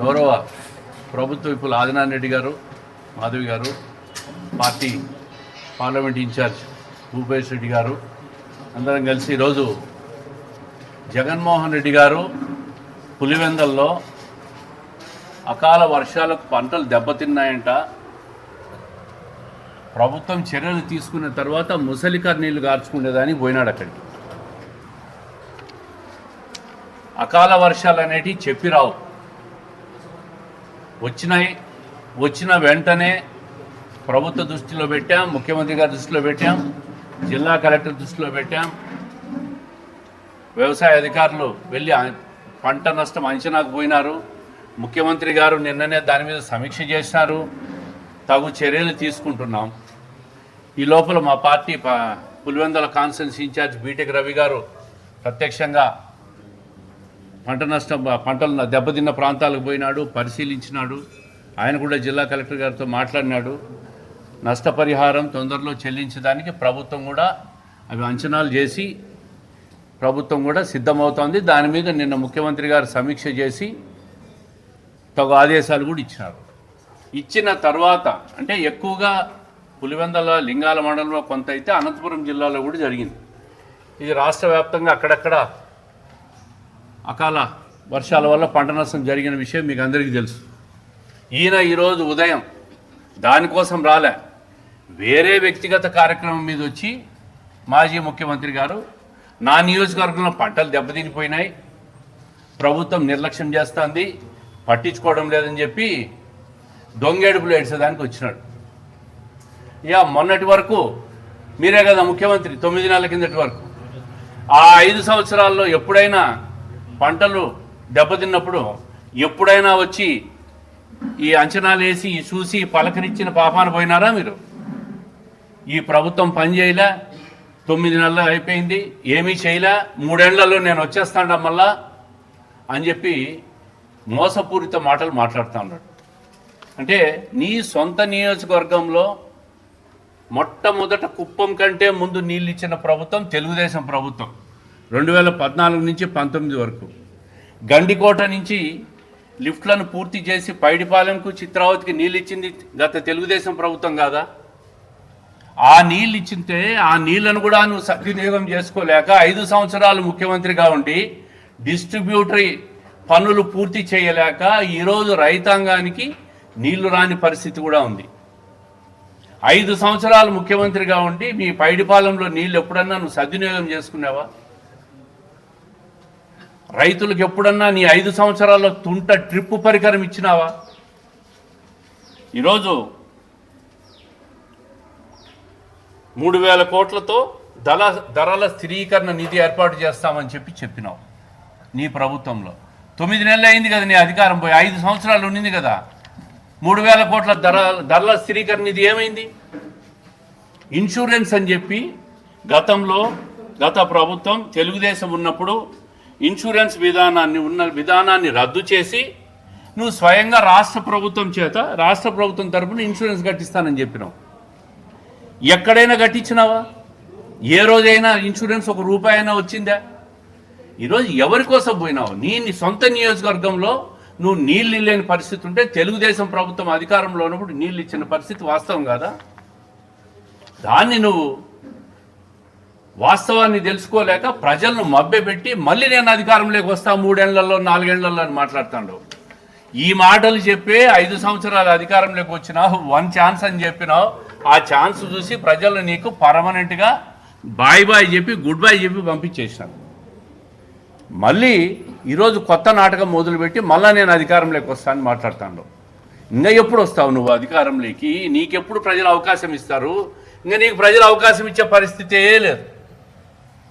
గౌరవ ప్రభుత్వ విప్పుల ఆదినారాయణ రెడ్డి గారు మాధవి గారు party parliament in charge Bhupesh Reddy గారు అందరం కలిసి ఈరోజు జగన్మోహన్ రెడ్డి గారు పులివెందల్లో అకాల వర్షాలకు పంటలు దెబ్బతిన్నాయంట. ప్రభుత్వం చర్యలు తీసుకున్న తర్వాత ముసలికర్ నీళ్ళు గార్చుకునేదానికి పోయినాడు అక్కడికి. అకాల వర్షాలు అనేటివి చెప్పి రావు. వచ్చినాయి వచ్చిన వెంటనే ప్రభుత్వ దృష్టిలో పెట్టాం ముఖ్యమంత్రి గారి దృష్టిలో పెట్టాం జిల్లా కలెక్టర్ దృష్టిలో పెట్టాం. వ్యవసాయ అధికారులు వెళ్ళి పంట నష్టం అంచనాకు పోయినారు. ముఖ్యమంత్రి గారు నిన్ననే దాని మీద సమీక్ష చేసినారు. తగు చర్యలు తీసుకుంటున్నాం. ఈ లోపల మా party Pulivendula conference in charge BTech Ravi గారు ప్రత్యక్షంగా పంట నష్టం పంటలు దెబ్బతిన్న ప్రాంతాలకు పోయినాడు పరిశీలించినాడు. ఆయన కూడా జిల్లా కలెక్టర్ గారితో మాట్లాడినాడు. నష్టపరిహారం తొందరలో చెల్లించడానికి ప్రభుత్వం కూడా అవి అంచనాలు చేసి ప్రభుత్వం కూడా సిద్ధమవుతోంది. దాని మీద నిన్న ముఖ్యమంత్రి గారు సమీక్ష చేసి తగు ఆదేశాలు కూడా ఇచ్చినారు. ఇచ్చిన తర్వాత అంటే ఎక్కువగా పులివెందల లింగాల మండలంలో కొంత అయితే అనంతపురం జిల్లాలో కూడా జరిగింది. ఇది రాష్ట్ర వ్యాప్తంగా అక్కడక్కడ అకాల వర్షాల వల్ల పంట నష్టం జరిగిన విషయం మీకు అందరికీ తెలుసు. ఈయన ఈరోజు ఉదయం దానికోసం రాలే. వేరే వ్యక్తిగత కార్యక్రమం మీద వచ్చి మాజీ ముఖ్యమంత్రి గారు నా నియోజకవర్గంలో పంటలు దెబ్బతినిపోయినాయి. ప్రభుత్వం నిర్లక్ష్యం చేస్తుంది. పట్టించుకోవడం లేదని చెప్పి దొంగేడుపులు ఏడ్చేదానికి వచ్చినాడు. ఇక మొన్నటి వరకు మీరే కదా ముఖ్యమంత్రి తొమ్మిది నెలల కిందటి వరకు. ఆ ఐదు సంవత్సరాల్లో ఎప్పుడైనా పంటలు దెబ్బతిన్నప్పుడు ఎప్పుడైనా వచ్చి ఈ అంచనాలు వేసి చూసి పలకరించిన పాపాన పోయినారా మీరు? ఈ ప్రభుత్వం పనిచేయలే తొమ్మిది నెలలు అయిపోయింది ఏమీ చేయలే మూడేళ్ళలో నేను వచ్చేస్తాడా మళ్ళా అని చెప్పి మోసపూరిత మాటలు మాట్లాడుతూ ఉన్నాడు. అంటే నీ సొంత నియోజకవర్గంలో మొట్టమొదట కుప్పం కంటే ముందు నీళ్ళు ఇచ్చిన ప్రభుత్వం తెలుగుదేశం ప్రభుత్వం. రెండు వేల పద్నాలుగు నుంచి పంతొమ్మిది వరకు. గండికోట నుంచి లిఫ్ట్లను పూర్తి చేసి పైడిపాలెంకు చిత్రావతికి నీళ్ళు ఇచ్చింది గత తెలుగుదేశం ప్రభుత్వం కాదా? ఆ నీళ్ళు ఇచ్చింటే ఆ నీళ్ళను కూడా నువ్వు సద్వినియోగం చేసుకోలేక ఐదు సంవత్సరాలు ముఖ్యమంత్రిగా ఉండి డిస్ట్రిబ్యూటరీ పనులు పూర్తి చేయలేక ఈరోజు రైతాంగానికి నీళ్ళు రాని పరిస్థితి కూడా ఉంది. ఐదు సంవత్సరాలు ముఖ్యమంత్రిగా ఉండి మీ పైడిపాలెంలో నీళ్ళు ఎప్పుడన్నా నువ్వు సద్వినియోగం చేసుకున్నావా? రైతులకు ఎప్పుడన్నా నీ ఐదు సంవత్సరాల్లో తుంట ట్రిప్పు పరికరం ఇచ్చినావా? ఈరోజు మూడు వేల కోట్లతో ధర ధరల స్థిరీకరణ నిధి ఏర్పాటు చేస్తామని చెప్పి చెప్పినావు నీ ప్రభుత్వంలో. తొమ్మిది నెలలు అయింది కదా నీ అధికారం పోయి ఐదు సంవత్సరాలు ఉండింది కదా. మూడు వేల కోట్ల ధర ధరల స్థిరీకరణ నిధి ఏమైంది? ఇన్సూరెన్స్ అని చెప్పి గతంలో గత ప్రభుత్వం తెలుగుదేశం ఉన్నప్పుడు ఇన్సూరెన్స్ విధానాన్ని ఉన్న విధానాన్ని రద్దు చేసి నువ్వు స్వయంగా రాష్ట్ర ప్రభుత్వం చేత రాష్ట్ర ప్రభుత్వం తరపున ఇన్సూరెన్స్ కట్టిస్తానని చెప్పినావు. ఎక్కడైనా కట్టించినావా? ఏ రోజైనా ఇన్సూరెన్స్ ఒక రూపాయి అయినా వచ్చిందా? ఈరోజు ఎవరి కోసం పోయినావు? నీ నీ సొంత నియోజకవర్గంలో నువ్వు నీళ్ళు లేని పరిస్థితి ఉంటే తెలుగుదేశం ప్రభుత్వం అధికారంలో ఉన్నప్పుడు నీళ్ళు ఇచ్చిన పరిస్థితి వాస్తవం కాదా? దాన్ని నువ్వు వాస్తవాన్ని తెలుసుకోలేక ప్రజలను మభ్యపెట్టి మళ్ళీ నేను అధికారంలోకి వస్తా మూడేళ్ళలో నాలుగేళ్ళలో అని మాట్లాడుతాడు. ఈ మాటలు చెప్పి ఐదు సంవత్సరాల అధికారంలోకి వచ్చినా వన్ ఛాన్స్ అని చెప్పినా ఆ ఛాన్స్ చూసి ప్రజలు నీకు పర్మనెంట్గా బాయ్ బాయ్ చెప్పి గుడ్ బై చెప్పి పంపించేసినాను మళ్ళీ ఈరోజు కొత్త నాటకం మొదలుపెట్టి మళ్ళీ నేను అధికారంలోకి వస్తానని మాట్లాడుతాను ఇంకా ఎప్పుడు వస్తావు నువ్వు అధికారంలోకి? నీకెప్పుడు ప్రజలు అవకాశం ఇస్తారు? ఇంకా నీకు ప్రజలు అవకాశం ఇచ్చే పరిస్థితే లేదు.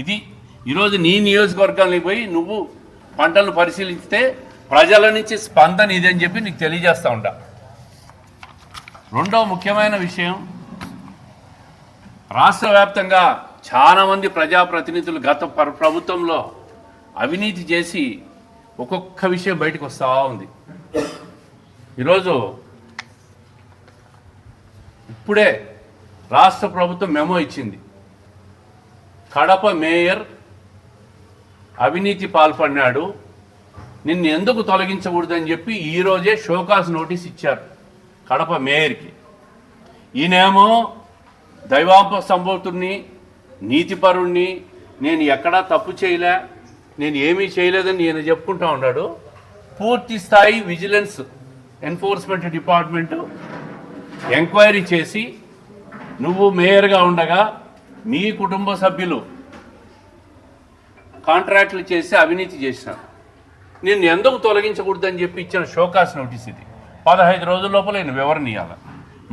ఇది ఈరోజు నీ నియోజకవర్గానికి పోయి నువ్వు పంటలను పరిశీలిస్తే ప్రజల నుంచి స్పందన ఇది అని చెప్పి నీకు తెలియజేస్తూ ఉంటా. రెండవ ముఖ్యమైన విషయం రాష్ట్ర వ్యాప్తంగా చాలామంది ప్రజాప్రతినిధులు గత ప్రభుత్వంలో అవినీతి చేసి ఒక్కొక్క విషయం బయటకు వస్తూ ఉంది. ఈరోజు ఇప్పుడే రాష్ట్ర ప్రభుత్వం మెమో ఇచ్చింది. కడప మేయర్ అవినీతి పాల్పడినాడు. నిన్ను ఎందుకు తొలగించకూడదని చెప్పి ఈరోజే షోకాస్ నోటీస్ ఇచ్చారు కడప మేయర్కి. ఈయనేమో దైవాంప సంభూతుడిని నీతిపరుణ్ణి నేను ఎక్కడా తప్పు చేయలే నేను ఏమీ చేయలేదని ఈయన చెప్పుకుంటా ఉన్నాడు. పూర్తి స్థాయి విజిలెన్స్ ఎన్ఫోర్స్మెంట్ డిపార్ట్మెంటు ఎంక్వైరీ చేసి నువ్వు మేయర్గా ఉండగా మీ కుటుంబ సభ్యులు కాంట్రాక్ట్లు చేసి అవినీతి చేసినారు నేను ఎందుకు తొలగించకూడదని చెప్పి ఇచ్చిన షోకాస్ నోటీస్ ఇది. పదహైదు రోజుల లోపల నేను వివరణ ఇవ్వాలి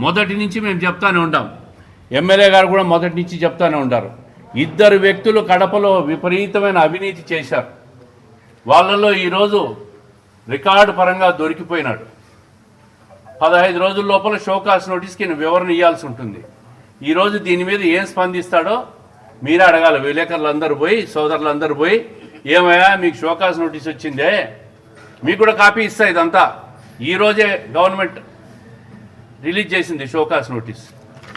మొదటి నుంచి మేము చెప్తానే ఉంటాం ఎమ్మెల్యే గారు కూడా మొదటి నుంచి చెప్తానే ఉంటారు ఇద్దరు వ్యక్తులు కడపలో విపరీతమైన అవినీతి చేశారు. వాళ్ళలో ఈరోజు రికార్డు పరంగా దొరికిపోయినాడు. పదహైదు రోజుల లోపల షోకాస్ నోటీస్కి నేను వివరణ ఇవ్వాల్సి ఉంటుంది. ఈరోజు దీని మీద ఏం స్పందిస్తాడో మీరే అడగాలి. విలేకరులు అందరూ పోయి సోదరులు అందరూ పోయి ఏమయ్యా మీకు షోకాస్ నోటీస్ వచ్చిందే? మీకు కూడా కాపీ ఇస్తా ఇదంతా. ఈరోజే గవర్నమెంట్ రిలీజ్ చేసింది షోకాస్ నోటీస్.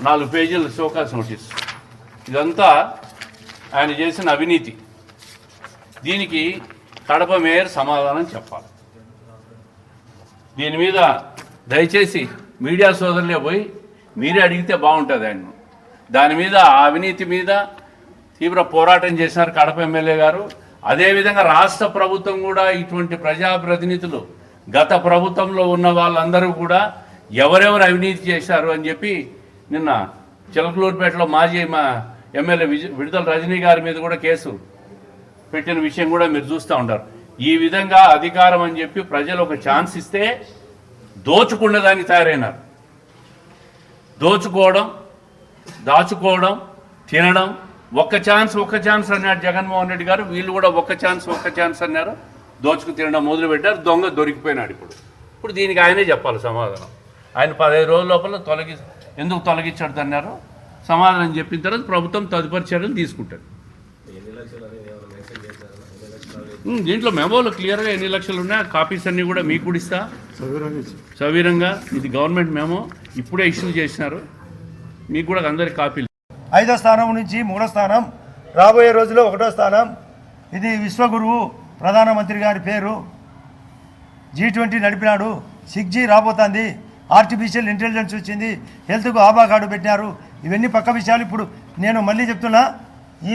నాలుగు పేజీల షోకాస్ నోటీస్. ఇదంతా ఆయన చేసిన అవినీతి. దీనికి కడప మేయర్ సమాధానం చెప్పాలి. దీని మీద దయచేసి మీడియా సోదరులే పోయి మీరే అడిగితే బాగుంటుంది ఆయన. దాని మీద ఆ అవినీతి మీద తీవ్ర పోరాటం చేసినారు కడప ఎమ్మెల్యే గారు. అదేవిధంగా రాష్ట్ర ప్రభుత్వం కూడా ఇటువంటి ప్రజాప్రతినిధులు గత ప్రభుత్వంలో ఉన్న వాళ్ళందరూ కూడా ఎవరెవరు అవినీతి చేశారు అని చెప్పి నిన్న చిలకలూరుపేటలో మాజీ మా ఎమ్మెల్యే విడుదల రజనీ గారి మీద కూడా కేసు పెట్టిన విషయం కూడా మీరు చూస్తూ ఉంటారు. ఈ విధంగా అధికారం అని చెప్పి ప్రజలు ఒక ఛాన్స్ ఇస్తే దోచుకున్న దానికి తయారైనారు. దోచుకోవడం దాచుకోవడం తినడం ఒక్క ఛాన్స్ ఒక్క ఛాన్స్ అన్నాడు జగన్మోహన్ రెడ్డి గారు. వీళ్ళు కూడా ఒక్క ఛాన్స్ ఒక్క ఛాన్స్ అన్నారు. దోచుకు తినడం మొదలు పెట్టారు దొంగ దొరికిపోయినాడు ఇప్పుడు. ఇప్పుడు దీనికి ఆయనే చెప్పాలి సమాధానం. ఆయన పదహైదు రోజుల లోపల తొలగి ఎందుకు తొలగించాడు అన్నారు. సమాధానం చెప్పిన తర్వాత ప్రభుత్వం తదుపరి చర్యలు తీసుకుంటుంది. ఉమ్, దీంట్లో మెమోలు క్లియర్గా ఎన్ని లక్షలు ఉన్నాయి కాపీస్ అన్నీ కూడా మీకు కూడా ఇస్తా. సవీరంగా ఇది గవర్నమెంట్ మెమో. ఇప్పుడే ఇష్యూ చేసినారు. మీకు కూడా అందరికి కాపీలు. ఐదో స్థానం నుంచి మూడో స్థానం రాబోయే రోజుల్లో ఒకటో స్థానం. ఇది విశ్వగురువు ప్రధానమంత్రి గారి పేరు. జీ ట్వంటీ నడిపినాడు. సిక్స్ జీ రాబోతుంది. ఆర్టిఫిషియల్ ఇంటెలిజెన్స్ వచ్చింది. హెల్త్కు ఆబా కార్డు పెట్టినారు. ఇవన్నీ పక్క విషయాలు. ఇప్పుడు నేను మళ్ళీ చెప్తున్నా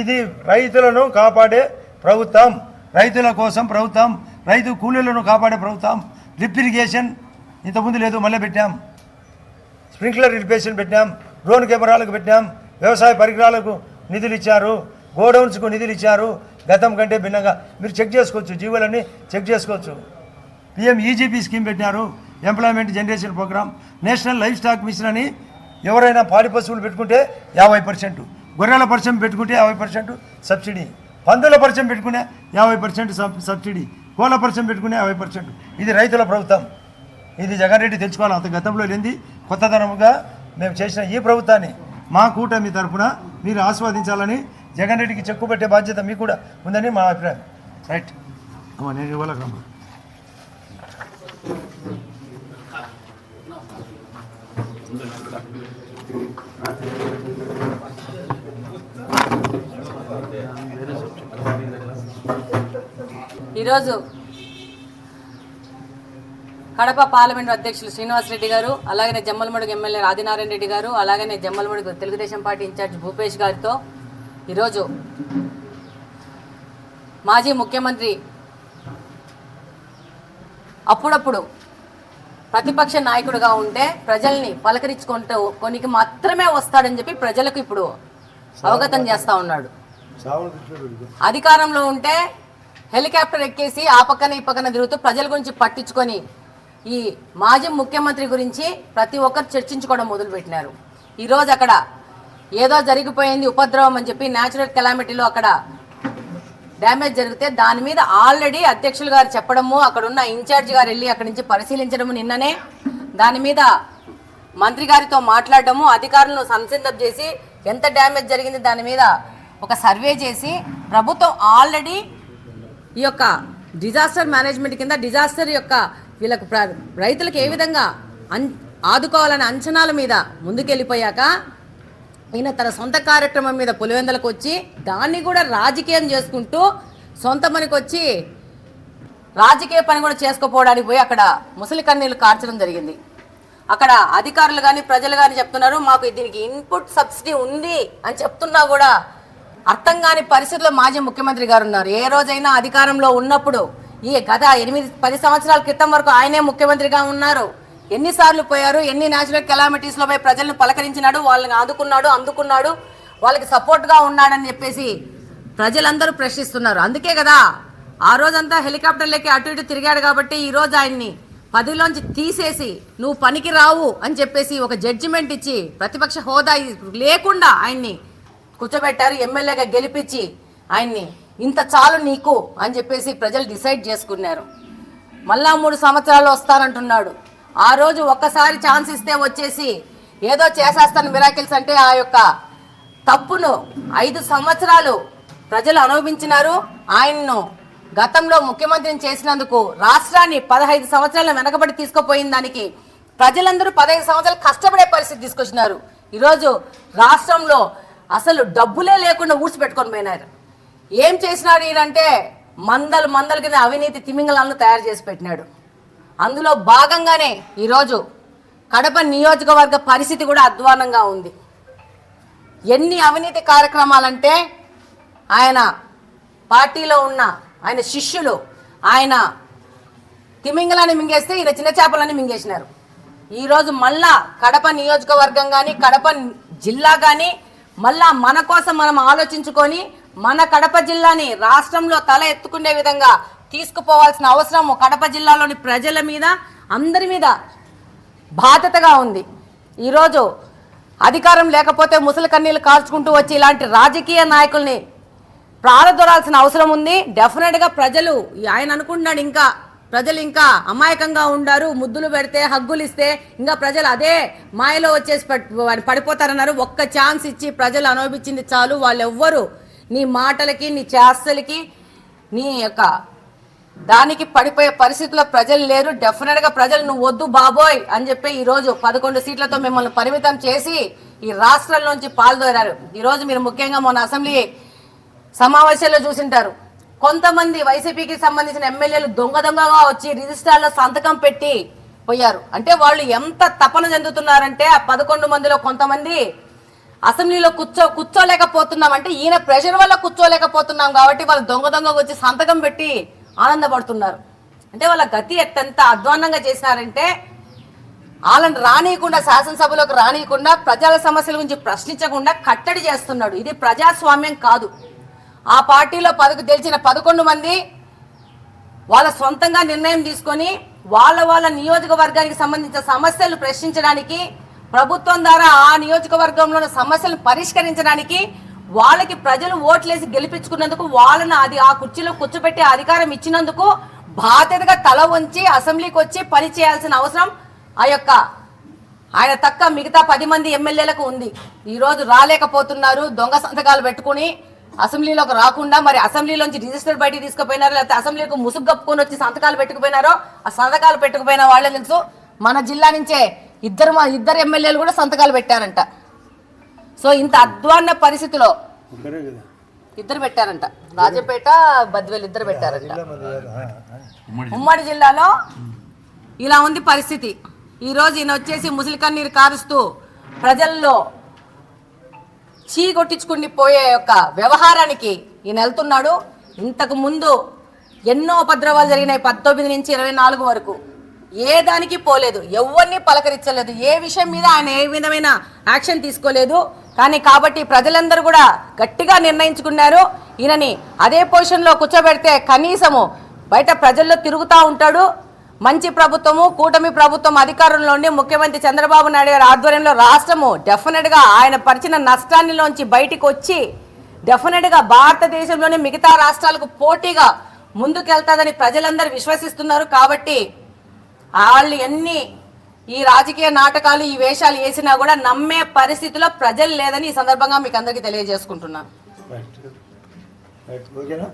ఇది రైతులను కాపాడే ప్రభుత్వం. రైతుల కోసం ప్రభుత్వం. రైతు కూలీలను కాపాడే ప్రభుత్వం. డ్రిప్ ఇరిగేషన్ ఇంతకుముందు లేదు మళ్ళీ పెట్టాం. స్ప్రింక్లర్ ఇరిగేషన్ పెట్టాం డ్రోన్ కెమెరాలకు పెట్టాం వ్యవసాయ పరికరాలకు నిధులు ఇచ్చారు గోడౌన్స్కు నిధులు ఇచ్చారు గతం కంటే భిన్నంగా మీరు చెక్ చేసుకోవచ్చు జీవోలన్నీ చెక్ చేసుకోవచ్చు. పిఎం ఈజీపీ స్కీమ్ పెట్టినారు employment generation programme. National life stock mission అని ఎవరైనా పాడి పశువులు పెట్టుకుంటే యాభై పర్సెంట్ గొర్రెల పరిచయం పెట్టుకుంటే యాభై పర్సెంట్ సబ్సిడీ పందుల పరిచయం పెట్టుకునే యాభై పర్సెంట్ సబ్సిడీ కోళ్ళ పరిచయం పెట్టుకునే యాభై పర్సెంట్. ఇది రైతుల ప్రభుత్వం. ఇది జగన్ రెడ్డి తెలుసుకోవాలి. అంత గతంలో లేనిది కొత్తదనముగా మేము చేసిన ఈ ప్రభుత్వాన్ని మా కూటమి తరఫున మీరు ఆస్వాదించాలని జగన్ రెడ్డికి చెక్కు పెట్టే బాధ్యత మీకు కూడా ఉందని మా అభిప్రాయం. రైట్. నేను ఇవ్వాలమ్మా ఈరోజు కడప పార్లమెంట్ అధ్యక్షులు శ్రీనివాస్ రెడ్డి గారు అలాగనే జమ్మలమడుగు ఎమ్మెల్యే ఆదినారాయణ రెడ్డి గారు అలాగనే Jammalamadugu Telugudesam party in charge Bhupesh గారితో ఈరోజు మాజీ ముఖ్యమంత్రి అప్పుడప్పుడు ప్రతిపక్ష నాయకుడిగా ఉంటే ప్రజల్ని పలకరించుకుంటూ కొనికి మాత్రమే వస్తాడని చెప్పి ప్రజలకు ఇప్పుడు అవగతం చేస్తా ఉన్నాడు. అధికారంలో ఉంటే హెలికాప్టర్ ఎక్కేసి ఆ పక్కన ఈ పక్కన తిరుగుతూ ప్రజల గురించి పట్టించుకొని ఈ మాజీ ముఖ్యమంత్రి గురించి ప్రతి ఒక్కరు చర్చించుకోవడం మొదలుపెట్టినారు. ఈరోజు అక్కడ ఏదో జరిగిపోయింది ఉపద్రవం అని చెప్పి న్యాచురల్ కెలామిటీలో అక్కడ డ్యామేజ్ జరిగితే దాని మీద ఆల్రెడీ అధ్యక్షులు గారు చెప్పడము అక్కడ ఉన్న ఇన్ఛార్జ్ గారు వెళ్ళి అక్కడి నుంచి పరిశీలించడము నిన్ననే. దాని మీద మంత్రి గారితో మాట్లాడడము అధికారులను సంసిద్ధం చేసి ఎంత డ్యామేజ్ జరిగింది దాని మీద ఒక సర్వే చేసి ప్రభుత్వం ఆల్రెడీ ఈ యొక్క డిజాస్టర్ మేనేజ్మెంట్ కింద డిజాస్టర్ యొక్క వీళ్ళకు ప్ర- రైతులకు ఏ విధంగా అన్ ఆదుకోవాలనే అంచనాల మీద ముందుకెళ్ళిపోయాక ఈయన తన సొంత కార్యక్రమం మీద పులివెందలకు వచ్చి దాన్ని కూడా రాజకీయం చేసుకుంటూ సొంత పనికి వచ్చి రాజకీయ పని కూడా చేసుకోపోవడానికి పోయి అక్కడ ముసలి కన్నీళ్ళు కార్చడం జరిగింది. అక్కడ అధికారులు కానీ ప్రజలు కానీ చెప్తున్నారు మాకు దీనికి ఇన్పుట్ సబ్సిడీ ఉంది అని చెప్తున్నా కూడా అర్థం కాని పరిస్థితుల్లో మాజీ ముఖ్యమంత్రి గారు ఉన్నారు. ఏ రోజైనా అధికారంలో ఉన్నప్పుడు ఈ గత ఎనిమిది పది సంవత్సరాల క్రితం వరకు ఆయనే ముఖ్యమంత్రిగా ఉన్నారు. ఎన్నిసార్లు పోయారు ఎన్ని న్యాచురల్ కెలామిటీస్లో పోయి ప్రజలను పలకరించినాడు వాళ్ళని ఆదుకున్నాడు అందుకున్నాడు వాళ్ళకి సపోర్ట్గా ఉన్నాడని చెప్పేసి ప్రజలందరూ ప్రశ్నిస్తున్నారు. అందుకే కదా ఆ రోజంతా హెలికాప్టర్లకి అటు ఇటు తిరిగాడు కాబట్టి ఈ రోజు ఆయన్ని పదిలోంచి తీసేసి నువ్వు పనికి రావు అని చెప్పేసి ఒక జడ్జిమెంట్ ఇచ్చి ప్రతిపక్ష హోదా లేకుండా ఆయన్ని కూర్చోబెట్టారు ఎమ్మెల్యేగా గెలిపించి ఆయన్ని ఇంత చాలు నీకు అని చెప్పేసి ప్రజలు డిసైడ్ చేసుకున్నారు. మళ్ళా మూడు సంవత్సరాలు వస్తానంటున్నాడు. ఆ రోజు ఒక్కసారి ఛాన్స్ ఇస్తే వచ్చేసి ఏదో చేసేస్తాను మిరాకిల్స్ అంటే ఆ యొక్క తప్పును ఐదు సంవత్సరాలు ప్రజలు అనుభవించినారు. ఆయన్ను గతంలో ముఖ్యమంత్రిని చేసినందుకు రాష్ట్రాన్ని పదహైదు సంవత్సరాల వెనకబడి తీసుకుపోయిన దానికి ప్రజలందరూ పదహైదు సంవత్సరాలు కష్టపడే పరిస్థితి తీసుకొచ్చినారు. ఈరోజు రాష్ట్రంలో అసలు డబ్బులే లేకుండా ఊడ్చిపెట్టుకొని పోయినారు. ఏం చేసినాడు ఈయనంటే మందలు మందల కింద అవినీతి తిమింగలాలను తయారు చేసి పెట్టినాడు. అందులో భాగంగానే ఈరోజు కడప నియోజకవర్గ పరిస్థితి కూడా అధ్వానంగా ఉంది. ఎన్ని అవినీతి కార్యక్రమాలంటే ఆయన పార్టీలో ఉన్న ఆయన శిష్యులు ఆయన తిమింగలాన్ని మింగేస్తే ఈయన చిన్న చేపలని మింగేసినారు. ఈరోజు మళ్ళా కడప నియోజకవర్గం కానీ కడప జిల్లా కానీ మళ్ళా మన కోసం మనం ఆలోచించుకొని మన కడప జిల్లాని రాష్ట్రంలో తల ఎత్తుకునే విధంగా తీసుకుపోవాల్సిన అవసరం కడప జిల్లాలోని ప్రజల మీద అందరి మీద బాధ్యతగా ఉంది. ఈరోజు అధికారం లేకపోతే ముసలి కన్నీళ్ళు కాల్చుకుంటూ వచ్చి ఇలాంటి రాజకీయ నాయకుల్ని ప్రారదొరాల్సిన అవసరం ఉంది. డెఫినెట్గా ప్రజలు ఆయన అనుకుంటున్నాడు ఇంకా ప్రజలు ఇంకా అమాయకంగా ఉండారు ముద్దులు పెడితే హగ్గులు ఇస్తే ఇంకా ప్రజలు అదే మాయలో వచ్చేసి పడిపోతారన్నారు. ఒక్క ఛాన్స్ ఇచ్చి ప్రజలు అనుభవించింది చాలు. వాళ్ళు ఎవ్వరు నీ మాటలకి నీ చేస్తలకి నీ యొక్క దానికి పడిపోయే పరిస్థితిలో ప్రజలు లేరు. డెఫినెట్గా ప్రజలు నువ్వు వద్దు బాబోయ్ అని చెప్పి ఈ రోజు పదకొండు సీట్లతో మిమ్మల్ని పరిమితం చేసి ఈ రాష్ట్రంలోంచి పాల్దోరారు. ఈరోజు మీరు ముఖ్యంగా మొన్న అసెంబ్లీ సమావేశాల్లో చూసింటారు. కొంతమంది వైసీపీకి సంబంధించిన ఎమ్మెల్యేలు దొంగ దొంగగా వచ్చి రిజిస్టార్లో సంతకం పెట్టి పోయారు. అంటే వాళ్ళు ఎంత తపన చెందుతున్నారంటే ఆ పదకొండు మందిలో కొంతమంది అసెంబ్లీలో కూర్చో కూర్చోలేకపోతున్నాం అంటే ఈయన ప్రెషర్ వల్ల కూర్చోలేకపోతున్నాం కాబట్టి వాళ్ళు దొంగ దొంగకు వచ్చి సంతకం పెట్టి ఆనందపడుతున్నారు. అంటే వాళ్ళ గతి ఎంత అధ్వాన్నంగా చేసినారంటే వాళ్ళని రానియకుండా శాసనసభలోకి రానియకుండా ప్రజల సమస్యల గురించి ప్రశ్నించకుండా కట్టడి చేస్తున్నాడు. ఇది ప్రజాస్వామ్యం కాదు. ఆ పార్టీలో పదకు తెలిసిన పదకొండు మంది వాళ్ళ సొంతంగా నిర్ణయం తీసుకొని వాళ్ళ వాళ్ళ నియోజకవర్గానికి సంబంధించిన సమస్యలు ప్రశ్నించడానికి ప్రభుత్వం ద్వారా ఆ నియోజకవర్గంలో సమస్యలను పరిష్కరించడానికి వాళ్ళకి ప్రజలు ఓట్లేసి గెలిపించుకున్నందుకు వాళ్ళను అది ఆ కుర్చీలో కూర్చోబెట్టి అధికారం ఇచ్చినందుకు బాధ్యతగా తల వంచి అసెంబ్లీకి వచ్చి పని చేయాల్సిన అవసరం ఆ యొక్క ఆయన తక్క మిగతా పది మంది ఎమ్మెల్యేలకు ఉంది. ఈరోజు రాలేకపోతున్నారు. దొంగ సంతకాలు పెట్టుకుని అసెంబ్లీలోకి రాకుండా మరి అసెంబ్లీలోంచి రిజిస్టర్ బయటికి తీసుకుపోయినారో లేకపోతే అసెంబ్లీకి ముసుగు కప్పుకొని వచ్చి సంతకాలు పెట్టుకుపోయినారో ఆ సంతకాలు పెట్టుకుపోయిన వాళ్ళే తెలుసు. మన జిల్లా నుంచే ఇద్దరు మా ఇద్దరు ఎమ్మెల్యేలు కూడా సంతకాలు పెట్టారంట. సో ఇంత అధ్వాన్న పరిస్థితిలో ఇద్దరు పెట్టారంట. రాజపేట బద్వేలు ఇద్దరు పెట్టారంట. ఉమ్మడి ఉమ్మడి జిల్లాలో ఇలా ఉంది పరిస్థితి. ఈరోజు ఈయన వచ్చేసి ముసలి కన్నీరు కారుస్తూ ప్రజల్లో చీ కొట్టించుకుని పోయే యొక్క వ్యవహారానికి ఈయన వెళ్తున్నాడు. ఇంతకు ముందు ఎన్నో ఉపద్రవాలు జరిగినాయి. పంతొమ్మిది నుంచి ఇరవై నాలుగు వరకు. ఏ దానికి పోలేదు. ఎవరిని పలకరించలేదు. ఏ విషయం మీద ఆయన ఏ విధమైన యాక్షన్ తీసుకోలేదు. కానీ కాబట్టి ప్రజలందరూ కూడా గట్టిగా నిర్ణయించుకున్నారు. ఈయనని అదే పొజిషన్లో కూర్చోబెడితే కనీసము బయట ప్రజల్లో తిరుగుతూ ఉంటాడు. మంచి ప్రభుత్వము కూటమి ప్రభుత్వం అధికారంలో ఉండి ముఖ్యమంత్రి చంద్రబాబు నాయుడు గారి ఆధ్వర్యంలో రాష్ట్రము డెఫినెట్గా ఆయన పరిచిన నష్టాన్నిలోంచి బయటికి వచ్చి డెఫినెట్గా భారతదేశంలోని మిగతా రాష్ట్రాలకు పోటీగా ముందుకెళ్తాదని ప్రజలందరూ విశ్వసిస్తున్నారు. కాబట్టి వాళ్ళు ఎన్ని ఈ రాజకీయ నాటకాలు ఈ వేషాలు వేసినా కూడా నమ్మే పరిస్థితిలో ప్రజలు లేదని ఈ సందర్భంగా మీకు అందరికీ తెలియజేసుకుంటున్నాను. ఓకేనా